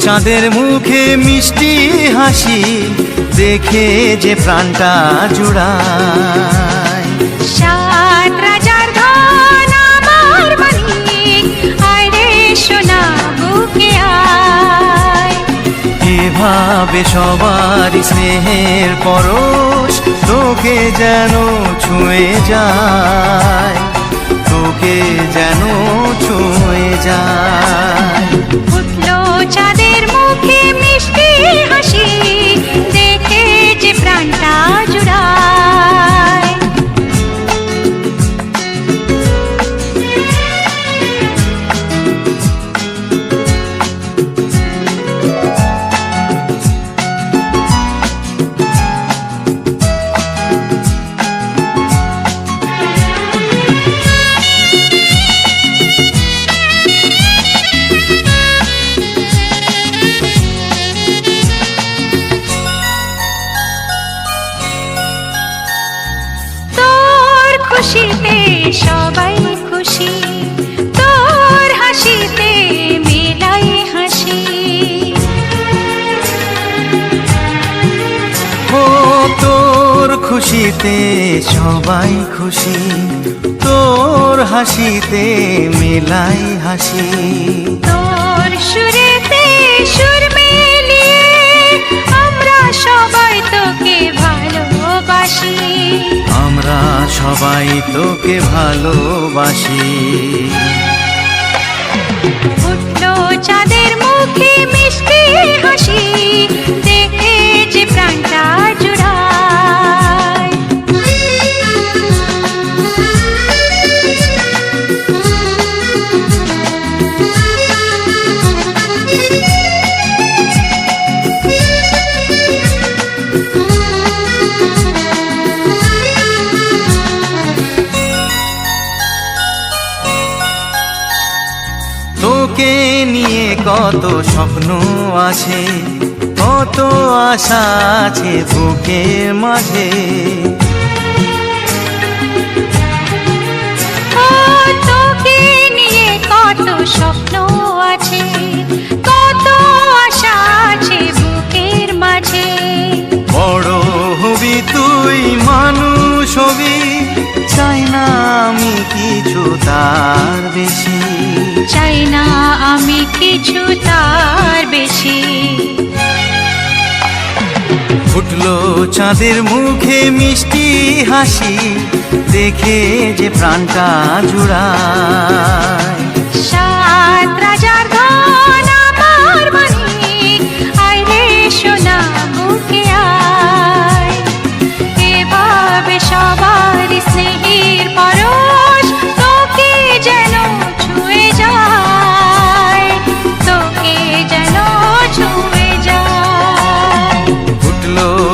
চাঁদের মুখে মিষ্টি হাসি দেখে যে প্রাণটা জুড়ায়। সাত রাজার ধন আমার মানিক আয় সোনা বুকে আয়। এভাবে সবার স্নেহের পরশ তোকে যেন ছুঁয়ে যায় তোকে যেন সবাই খুশি। তোর হাসিতে মেলাই হাসি। ও তোর খুশিতে সবাই খুশি। তোর হাসিতে মেলাই হাসি। তোর সুরেতে সুর সবাই তোকে ভালোবাসি। তোকে নিয়ে কত স্বপ্ন আছে কত আশা আছে বুকের মাঝে। তোকে নিয়ে কত স্বপ্ন আছে কত আশা আছে বুকের মাঝে। বড় হবি তুই মানুষ হবি চাই না আমি কিছু তার বেশি। চাই না আমি কিছু তার বেশি। ফুটলো চাঁদের মুখে মিষ্টি হাসি দেখে যে প্রাণটা জুড়ায়